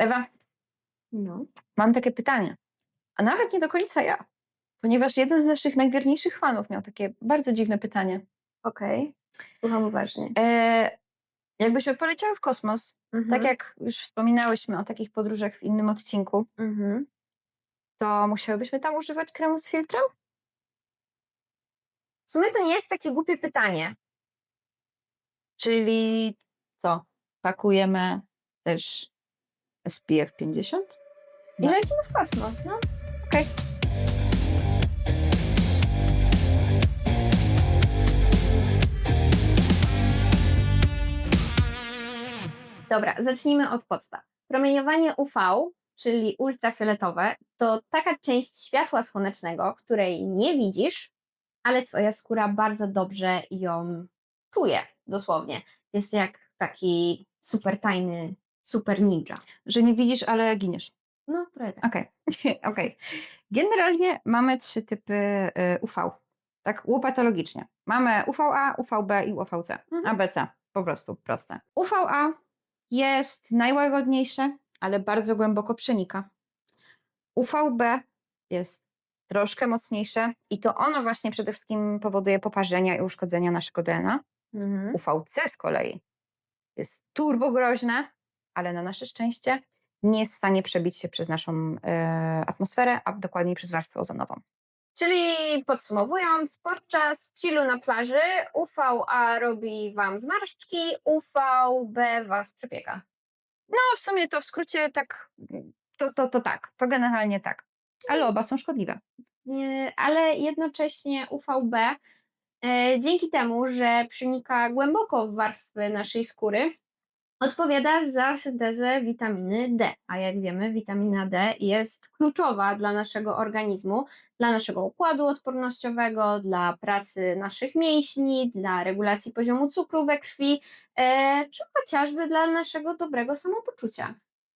Ewa, No. mam takie pytanie, a nawet nie do końca ja, ponieważ jeden z naszych najwierniejszych fanów miał takie bardzo dziwne pytanie. Okej. Słucham uważnie. E, jakbyśmy poleciały w kosmos, Mhm. tak jak już wspominałyśmy o takich podróżach w innym odcinku, Mhm. to musiałybyśmy tam używać kremu z filtrem? W sumie to nie jest takie głupie pytanie. Czyli co? Pakujemy też SPF 50? I No. lecimy w kosmos, no. Okej. Dobra, zacznijmy od podstaw. Promieniowanie UV, czyli ultrafioletowe, to taka część światła słonecznego, której nie widzisz, ale twoja skóra bardzo dobrze ją czuje, dosłownie. Jest jak taki super tajny, super ninja. Że nie widzisz, ale giniesz. No, trochę tak. Okej, okej. Generalnie mamy trzy typy y, UV. Tak łopatologicznie. Mamy UVA, UVB i UVC. Mhm. ABC. Po prostu proste. UVA jest najłagodniejsze, ale bardzo głęboko przenika. UVB jest troszkę mocniejsze i to ono właśnie przede wszystkim powoduje poparzenia i uszkodzenia naszego DNA. Mhm. UVC z kolei jest turbo groźne, ale na nasze szczęście nie jest w stanie przebić się przez naszą e, atmosferę, a dokładniej przez warstwę ozonową. Czyli podsumowując, podczas chillu na plaży UVA robi Wam zmarszczki, UVB Was przepieka. No w sumie to w skrócie tak, to, to, to tak, to generalnie tak. Ale oba są szkodliwe. Nie, ale jednocześnie UVB e, dzięki temu, że przenika głęboko w warstwy naszej skóry, odpowiada za syntezę witaminy D. A jak wiemy, witamina D jest kluczowa dla naszego organizmu, dla naszego układu odpornościowego, dla pracy naszych mięśni, dla regulacji poziomu cukru we krwi, e, czy chociażby dla naszego dobrego samopoczucia.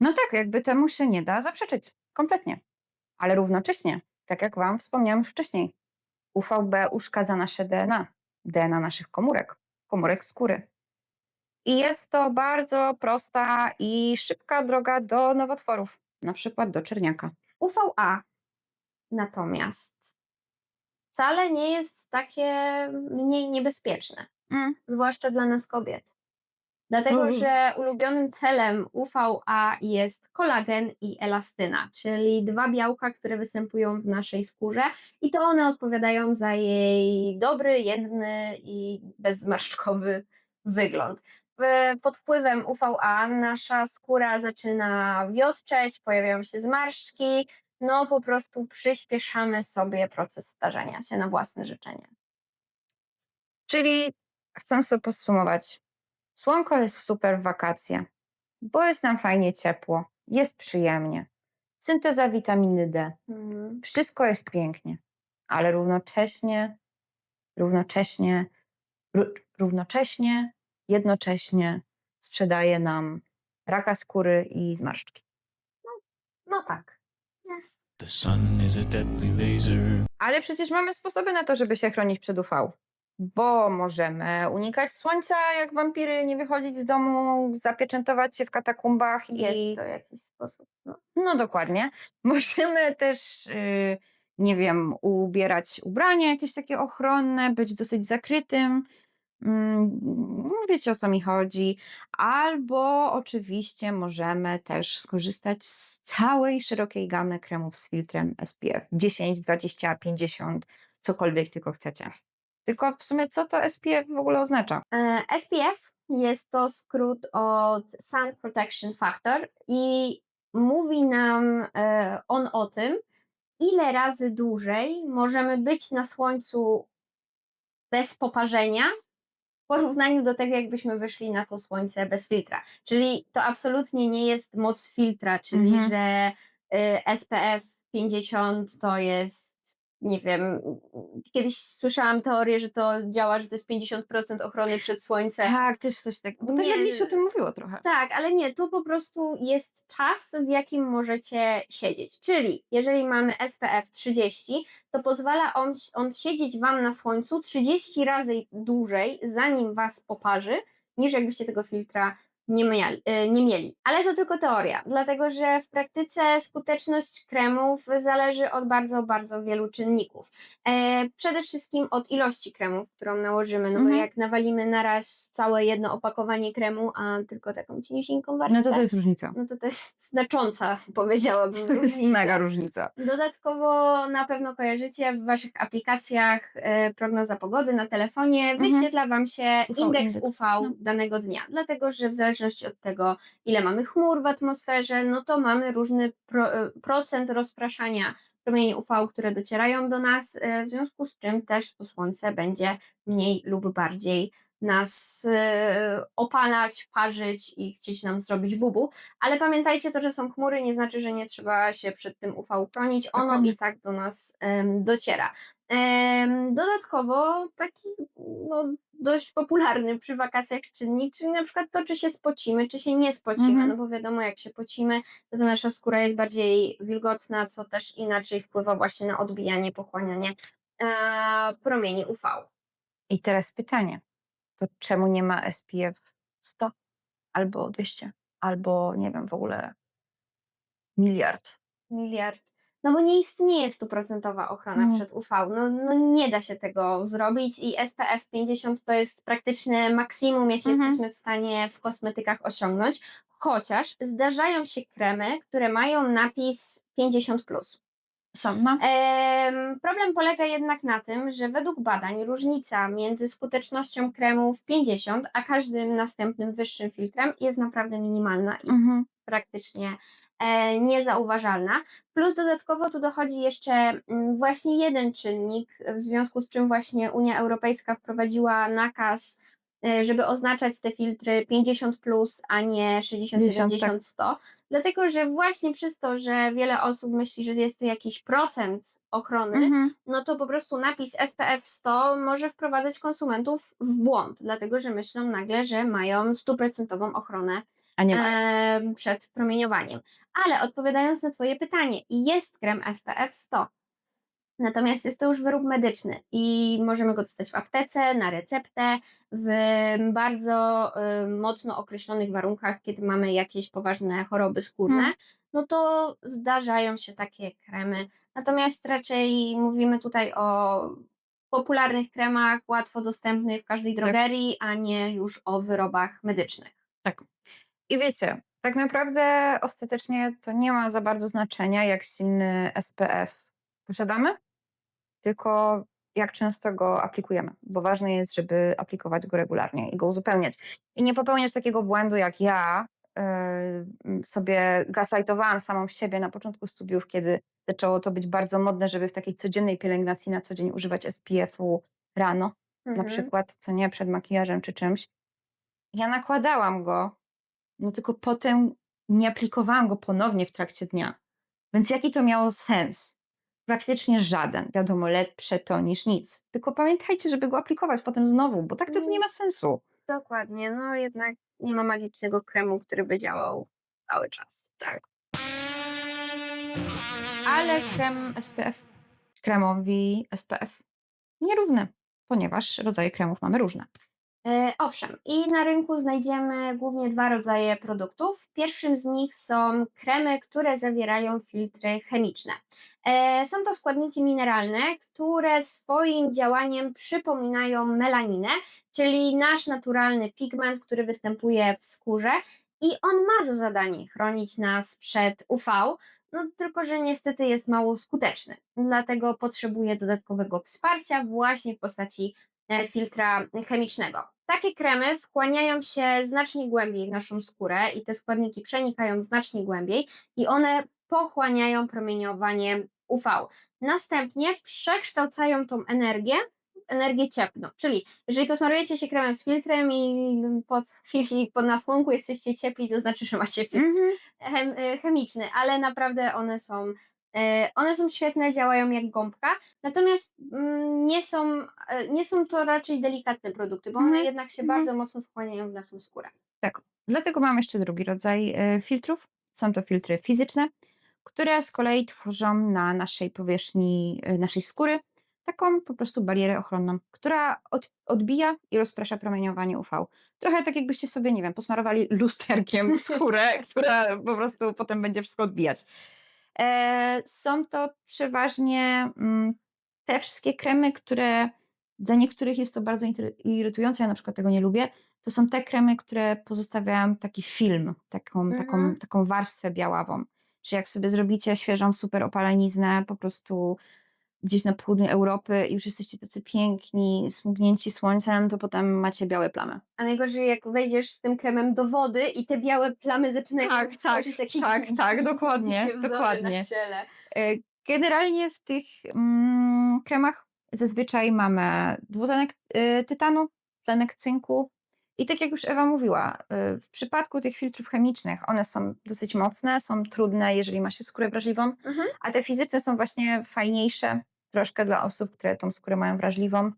No tak, jakby temu się nie da zaprzeczyć. Kompletnie. Ale równocześnie, tak jak Wam wspomniałam już wcześniej, UVB uszkadza nasze DNA, DNA naszych komórek, komórek skóry. I jest to bardzo prosta i szybka droga do nowotworów, na przykład do czerniaka. UVA natomiast wcale nie jest takie mniej niebezpieczne, zwłaszcza dla nas kobiet. Dlatego, Mhm. że ulubionym celem UVA jest kolagen i elastyna, czyli dwa białka, które występują w naszej skórze i to one odpowiadają za jej dobry, jędrny i bezzmarszczkowy wygląd. W- Pod wpływem UVA nasza skóra zaczyna wiotczeć, pojawiają się zmarszczki, no po prostu przyspieszamy sobie proces starzenia się na własne życzenie. Czyli chcąc to podsumować, słonko jest super w wakacje, bo jest nam fajnie ciepło, jest przyjemnie. Synteza witaminy D, Mhm. wszystko jest pięknie, ale równocześnie, równocześnie, ró- równocześnie, jednocześnie sprzedaje nam raka skóry i zmarszczki. No tak. The sun is a deadly laser. Ale przecież mamy sposoby na to, żeby się chronić przed UV. Bo możemy unikać słońca, jak wampiry, nie wychodzić z domu, zapieczętować się w katakumbach i Jest to jakiś sposób. No. No dokładnie. Możemy też, yy, nie wiem, ubierać ubrania jakieś takie ochronne, być dosyć zakrytym. Mm, no wiecie o co mi chodzi. Albo oczywiście możemy też skorzystać z całej szerokiej gamy kremów z filtrem SPF 10, 20, 50, cokolwiek tylko chcecie. Tylko w sumie co to SPF w ogóle oznacza? E, SPF jest to skrót od Sun Protection Factor i mówi nam e, on o tym, ile razy dłużej możemy być na słońcu bez poparzenia porównaniu do tego, jakbyśmy wyszli na to słońce bez filtra. Czyli to absolutnie nie jest moc filtra, czyli Mhm. że y, SPF 50 to jest, nie wiem, kiedyś słyszałam teorię, że to działa, że to jest 50% ochrony przed słońcem. Tak, też coś takiego. Bo tak Nie. jak o tym mówiło trochę. Tak, ale nie, to po prostu jest czas, w jakim możecie siedzieć. Czyli jeżeli mamy SPF 30, to pozwala on, on siedzieć Wam na słońcu 30 razy dłużej, zanim Was poparzy, niż jakbyście tego filtra nie, miali, e, nie mieli. Ale to tylko teoria, dlatego że w praktyce skuteczność kremów zależy od bardzo, bardzo wielu czynników. E, przede wszystkim od ilości kremów, którą nałożymy, no bo Mhm. jak nawalimy naraz całe jedno opakowanie kremu, a tylko taką cieniusieńką warstwę, No to to jest różnica. no to to jest znacząca, powiedziałabym, To jest mega różnica. Dodatkowo na pewno kojarzycie w Waszych aplikacjach e, prognoza pogody na telefonie, Mhm. wyświetla Wam się UV indeks indeks, UV no. danego dnia, dlatego że w zależności od tego, ile mamy chmur w atmosferze, no to mamy różny pro, e, procent rozpraszania promieni UV, które docierają do nas, e, w związku z czym też to słońce będzie mniej lub bardziej nas e, opalać, parzyć i chcieć nam zrobić bubu. Ale pamiętajcie to, że są chmury, nie znaczy, że nie trzeba się przed tym UV chronić. Ono i tak do nas dociera. Dodatkowo taki no, dość popularny przy wakacjach czynnik, czyli na przykład to, czy się spocimy, czy się nie spocimy. Mhm. No bo wiadomo, jak się pocimy, to, to nasza skóra jest bardziej wilgotna, co też inaczej wpływa właśnie na odbijanie, pochłanianie e, promieni UV. I teraz pytanie, to czemu nie ma SPF 100 albo 200 albo nie wiem w ogóle miliard? Miliard. No bo nie istnieje stuprocentowa ochrona Mm. przed UV. No, no nie da się tego zrobić i SPF 50 to jest praktyczne maksimum, jakie Mhm. jesteśmy w stanie w kosmetykach osiągnąć. Chociaż zdarzają się kremy, które mają napis 50. Plus. Są, no. Em, problem polega jednak na tym, że według badań różnica między skutecznością kremów 50 a każdym następnym wyższym filtrem jest naprawdę minimalna i Mhm. praktycznie e, niezauważalna. Plus dodatkowo tu dochodzi jeszcze mm, właśnie jeden czynnik, w związku z czym właśnie Unia Europejska wprowadziła nakaz, e, żeby oznaczać te filtry 50, plus, a nie 60, 50, 70, 100. Dlatego, że właśnie przez to, że wiele osób myśli, że jest to jakiś procent ochrony, Mhm. no to po prostu napis SPF 100 może wprowadzać konsumentów w błąd, dlatego że myślą nagle, że mają stuprocentową ochronę em, przed promieniowaniem. Ale odpowiadając na Twoje pytanie, jest krem SPF 100. Natomiast jest to już wyrób medyczny i możemy go dostać w aptece, na receptę, w bardzo em, mocno określonych warunkach, kiedy mamy jakieś poważne choroby skórne, Hmm. no to zdarzają się takie kremy. Natomiast raczej mówimy tutaj o popularnych kremach, łatwo dostępnych w każdej drogerii, a nie już o wyrobach medycznych. I wiecie, tak naprawdę ostatecznie to nie ma za bardzo znaczenia, jak silny SPF posiadamy, tylko jak często go aplikujemy, bo ważne jest, żeby aplikować go regularnie i go uzupełniać. I nie popełniać takiego błędu jak ja yy, sobie gaslightowałam samą siebie na początku studiów, kiedy zaczęło to być bardzo modne, żeby w takiej codziennej pielęgnacji na co dzień używać SPF-u rano, na Mhm. przykład, co nie, przed makijażem czy czymś. Ja nakładałam go, no tylko potem nie aplikowałam go ponownie w trakcie dnia. Więc jaki to miało sens? Praktycznie żaden. Wiadomo, lepsze to niż nic. Tylko pamiętajcie, żeby go aplikować potem znowu, bo tak to, to nie ma sensu. Dokładnie, no jednak nie ma magicznego kremu, który by działał cały czas. Tak. Ale krem SPF, kremowi SPF nierówny, ponieważ rodzaje kremów mamy różne. E, owszem, i na rynku znajdziemy głównie dwa rodzaje produktów. Pierwszym z nich są kremy, które zawierają filtry chemiczne. E, są to składniki mineralne, które swoim działaniem przypominają melaninę, czyli nasz naturalny pigment, który występuje w skórze i on ma za zadanie chronić nas przed UV, no tylko że niestety jest mało skuteczny. Dlatego potrzebuje dodatkowego wsparcia właśnie w postaci filtra chemicznego. Takie kremy wchłaniają się znacznie głębiej w naszą skórę i te składniki przenikają znacznie głębiej i one pochłaniają promieniowanie UV. Następnie przekształcają tą energię w energię cieplną. Czyli jeżeli posmarujecie się kremem z filtrem i pod chwili pod na słonku jesteście ciepli, to znaczy, że macie filtr chem, e, chemiczny, ale naprawdę one są, e, one są świetne, działają jak gąbka, natomiast mm, nie, są, e, nie są to raczej delikatne produkty, bo one Mhm, jednak się mhm. bardzo mocno wchłaniają w naszą skórę. Dlatego mam jeszcze drugi rodzaj e, filtrów. Są to filtry fizyczne, które z kolei tworzą na naszej powierzchni e, naszej skóry taką po prostu barierę ochronną, która od, odbija i rozprasza promieniowanie UV. Trochę tak jakbyście sobie, nie wiem, posmarowali lusterkiem skórę, która po prostu potem będzie wszystko odbijać. E, są to przeważnie mm, te wszystkie kremy, które dla niektórych jest to bardzo irytujące, ja na przykład tego nie lubię, to są te kremy, które pozostawiają taki film, taką, taką, Mhm. taką warstwę białawą. Że jak sobie zrobicie świeżą super opaleniznę po prostu gdzieś na południu Europy i już jesteście tacy piękni, smugnięci słońcem, to potem macie białe plamy. A najgorzej jak wejdziesz z tym kremem do wody i te białe plamy zaczynają Tak, tak, jakieś tak, tak, dokładnie, dokładnie. Na ciele. E, Generalnie w tych mm, kremach zazwyczaj mamy dwutlenek y, tytanu, tlenek cynku i tak jak już Ewa mówiła, y, w przypadku tych filtrów chemicznych one są dosyć mocne, są trudne, jeżeli ma się skórę wrażliwą, Mhm. a te fizyczne są właśnie fajniejsze troszkę dla osób, które tą skórę mają wrażliwą,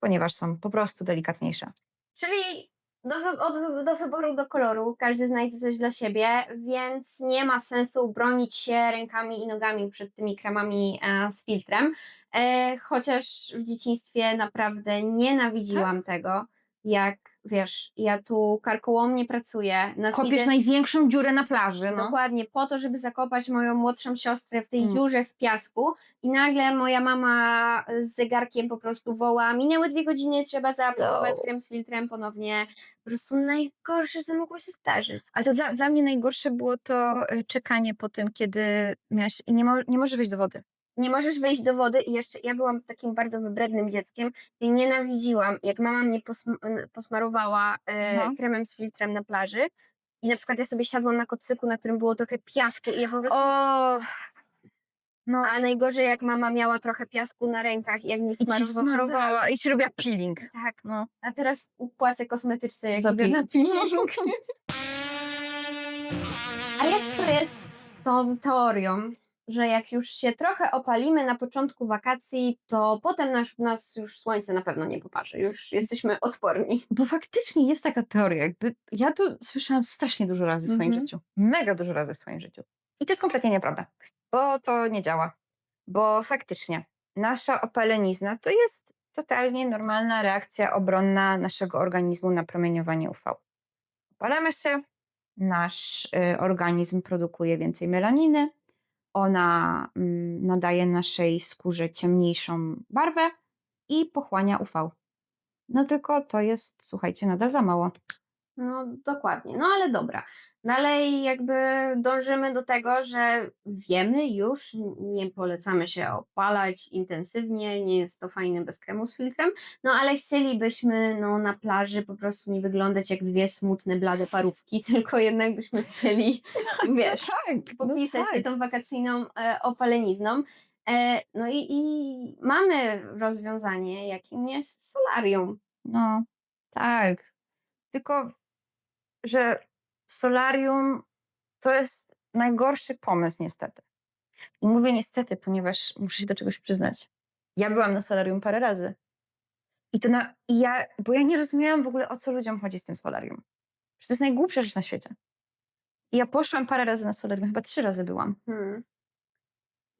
ponieważ są po prostu delikatniejsze. Czyli do, wy- od, do wyboru, do koloru każdy znajdzie coś dla siebie, więc nie ma sensu bronić się rękami i nogami przed tymi kremami e, z filtrem. E, chociaż w dzieciństwie naprawdę nienawidziłam tego, jak wiesz, ja tu karkołomnie pracuję. Kopiesz największą dziurę na plaży, no. Dokładnie, po to, żeby zakopać moją młodszą siostrę w tej Mm. dziurze w piasku i nagle moja mama z zegarkiem po prostu woła, minęły dwie godziny, trzeba zaaplikować No. krem z filtrem ponownie. Po prostu najgorsze, co mogło się zdarzyć. Ale to dla, dla mnie najgorsze było to y, czekanie po tym, kiedy miałaś, nie, mo, nie możesz wejść do wody. Nie możesz wejść do wody i jeszcze ja byłam takim bardzo wybrednym dzieckiem i nienawidziłam, jak mama mnie posm- posmarowała e, No. kremem z filtrem na plaży i na przykład ja sobie siadłam na kocyku, na którym było trochę piasku i ja po prostu O, no. A najgorzej, jak mama miała trochę piasku na rękach i jak nie smarowała. i ci robiła peeling. Tak, No. a teraz płacę kosmetyczce, jak Za idę na peeling. A jak to jest z tą teorią, że jak już się trochę opalimy na początku wakacji, to potem nas, nas już słońce na pewno nie poparzy, już jesteśmy odporni. Bo faktycznie jest taka teoria, jakby ja to słyszałam strasznie dużo razy w swoim Mhm. życiu. Mega dużo razy w swoim życiu. I to jest kompletnie nieprawda, bo to nie działa. Bo faktycznie nasza opalenizna to jest totalnie normalna reakcja obronna naszego organizmu na promieniowanie UV. Opalamy się, nasz y, organizm produkuje więcej melaniny, ona mm, nadaje naszej skórze ciemniejszą barwę i pochłania UV. No tylko to jest, słuchajcie, nadal za mało. No dokładnie, no ale dobra. Dalej jakby dążymy do tego, że wiemy już, nie polecamy się opalać intensywnie, nie jest to fajne bez kremu z filtrem, no ale chcielibyśmy no, na plaży po prostu nie wyglądać jak dwie smutne, blade parówki, tylko jednak byśmy chcieli, wiesz, tak, popisać się tą wakacyjną e, opalenizną. E, no i, i mamy rozwiązanie, jakim jest solarium. No, tak. Tylko, że solarium to jest najgorszy pomysł, niestety. I mówię niestety, ponieważ muszę się do czegoś przyznać. Ja byłam na solarium parę razy. I to na. I ja, bo ja nie rozumiałam w ogóle, o co ludziom chodzi z tym solarium. Że to jest najgłupsza rzecz na świecie. I ja poszłam parę razy na solarium, chyba trzy razy byłam. Hmm.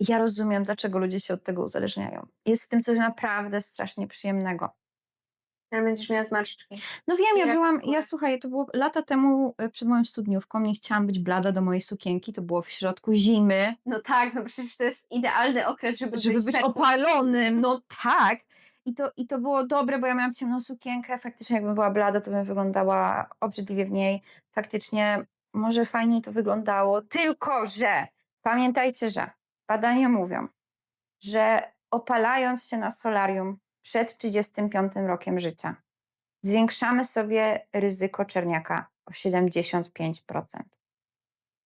I ja rozumiem, dlaczego ludzie się od tego uzależniają. Jest w tym coś naprawdę strasznie przyjemnego. Ale będziesz miała zmarszczki. No wiem, I ja byłam, ja słuchaj, to było lata temu e, przed moją studniówką, nie chciałam być blada do mojej sukienki, to było w środku zimy, No tak, no przecież to jest idealny okres, żeby, żeby być opalonym, no tak. I to, I to było dobre, bo ja miałam ciemną sukienkę, faktycznie jakbym była blada, to bym wyglądała obrzydliwie w niej. Faktycznie może fajniej to wyglądało, tylko że pamiętajcie, że badania mówią, że opalając się na solarium przed 35 rokiem życia, zwiększamy sobie ryzyko czerniaka o 75%.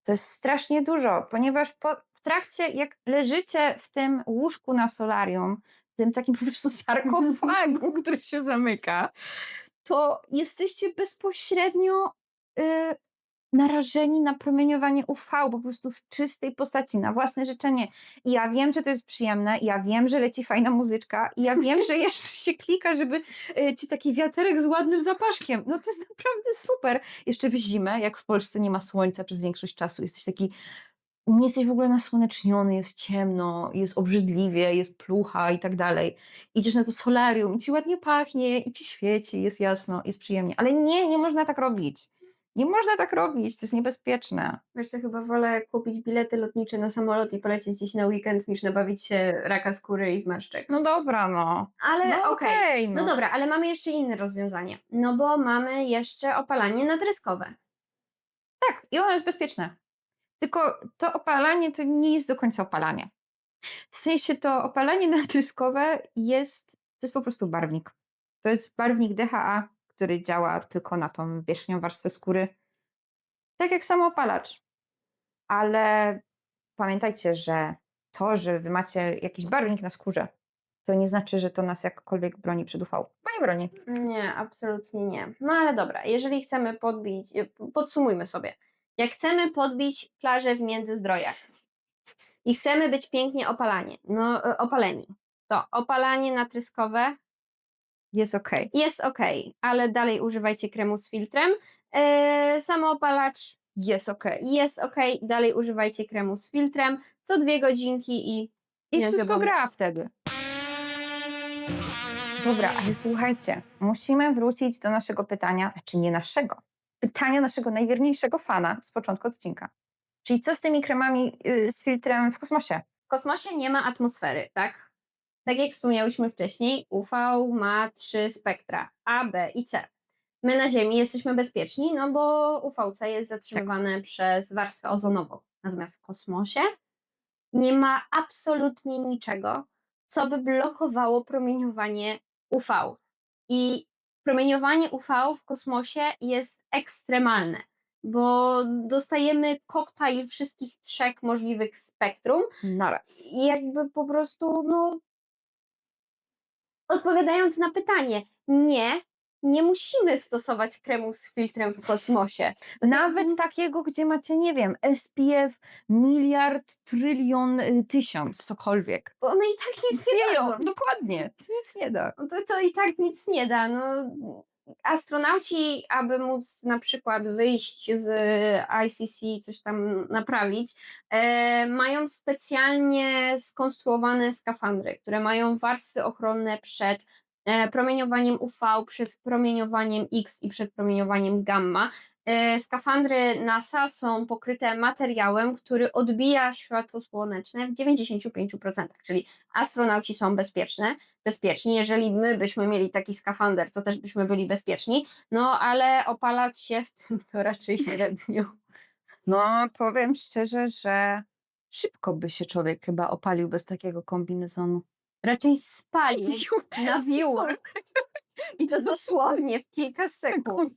To jest strasznie dużo, ponieważ po, w trakcie, jak leżycie w tym łóżku na solarium, w tym takim po prostu sarkofagu, który się zamyka, to jesteście bezpośrednio y, narażeni na promieniowanie UV, po prostu w czystej postaci, na własne życzenie. I ja wiem, że to jest przyjemne, ja wiem, że leci fajna muzyczka, i ja wiem, że jeszcze się klika, żeby y, ci taki wiaterek z ładnym zapaszkiem. No to jest naprawdę super. Jeszcze w zimę, jak w Polsce nie ma słońca przez większość czasu, jesteś taki nie jesteś w ogóle nasłoneczniony, jest ciemno, jest obrzydliwie, jest plucha i tak dalej. Idziesz na to solarium i ci ładnie pachnie, i ci świeci, jest jasno, jest przyjemnie. Ale nie, nie można tak robić. Nie można tak robić, to jest niebezpieczne. Wiesz co, chyba wolę kupić bilety lotnicze na samolot i polecieć gdzieś na weekend, niż nabawić się raka skóry i zmarszczek. No dobra, no. Ale No okej. okej, No no. dobra, ale mamy jeszcze inne rozwiązanie. No bo mamy jeszcze opalanie natryskowe. Tak, i ono jest bezpieczne. Tylko to opalanie to nie jest do końca opalanie. W sensie to opalanie natryskowe jest, to jest po prostu barwnik. To jest barwnik DHA, który działa tylko na tą wierzchnią warstwę skóry. Tak jak samoopalacz. Ale pamiętajcie, że to, że wy macie jakiś barwnik na skórze, to nie znaczy, że to nas jakkolwiek broni przed UV. Bo broni. Nie, absolutnie nie. No ale dobra, jeżeli chcemy podbić, e, podsumujmy sobie. Jak chcemy podbić plażę w Międzyzdrojach i chcemy być pięknie opalanie, no, e, opaleni, to opalanie natryskowe Jest okej. jest ok, ale dalej używajcie kremu z filtrem. E, samoopalacz Jest okej. jest ok, dalej używajcie kremu z filtrem co dwie godzinki i I wszystko gra wtedy. Dobra, ale słuchajcie, musimy wrócić do naszego pytania, znaczy nie naszego, pytania naszego najwierniejszego fana z początku odcinka. Czyli co z tymi kremami y, z filtrem w kosmosie? W kosmosie nie ma atmosfery, tak? Tak jak wspomniałyśmy wcześniej, UV ma trzy spektra A, B i C. My na Ziemi jesteśmy bezpieczni, no bo UVC jest zatrzymywane przez warstwę ozonową. Natomiast w kosmosie nie ma absolutnie niczego, co by blokowało promieniowanie UV. I promieniowanie UV w kosmosie jest ekstremalne, bo dostajemy koktajl wszystkich trzech możliwych spektrum, Naraz. i jakby po prostu, no. Odpowiadając na pytanie, nie, nie musimy stosować kremu z filtrem w kosmosie. Nawet takiego, gdzie macie, nie wiem, SPF miliard, trylion, y, tysiąc, cokolwiek. Bo one i tak nic nie Istnieją, dadzą. dokładnie, to nic nie da. To, to i tak nic nie da. No, astronauci, aby móc na przykład wyjść z ICC, coś tam naprawić, e, mają specjalnie skonstruowane skafandry, które mają warstwy ochronne przed e, promieniowaniem UV, przed promieniowaniem X i przed promieniowaniem gamma. E, skafandry NASA są pokryte materiałem, który odbija światło słoneczne w 95%, czyli astronauci są bezpieczne, bezpieczni. Jeżeli my byśmy mieli taki skafander, to też byśmy byli bezpieczni, no ale opalać się w tym to raczej średnio. No, powiem szczerze, że szybko by się człowiek chyba opalił bez takiego kombinezonu. Raczej spalił na wiór. I to dosłownie w kilka sekund.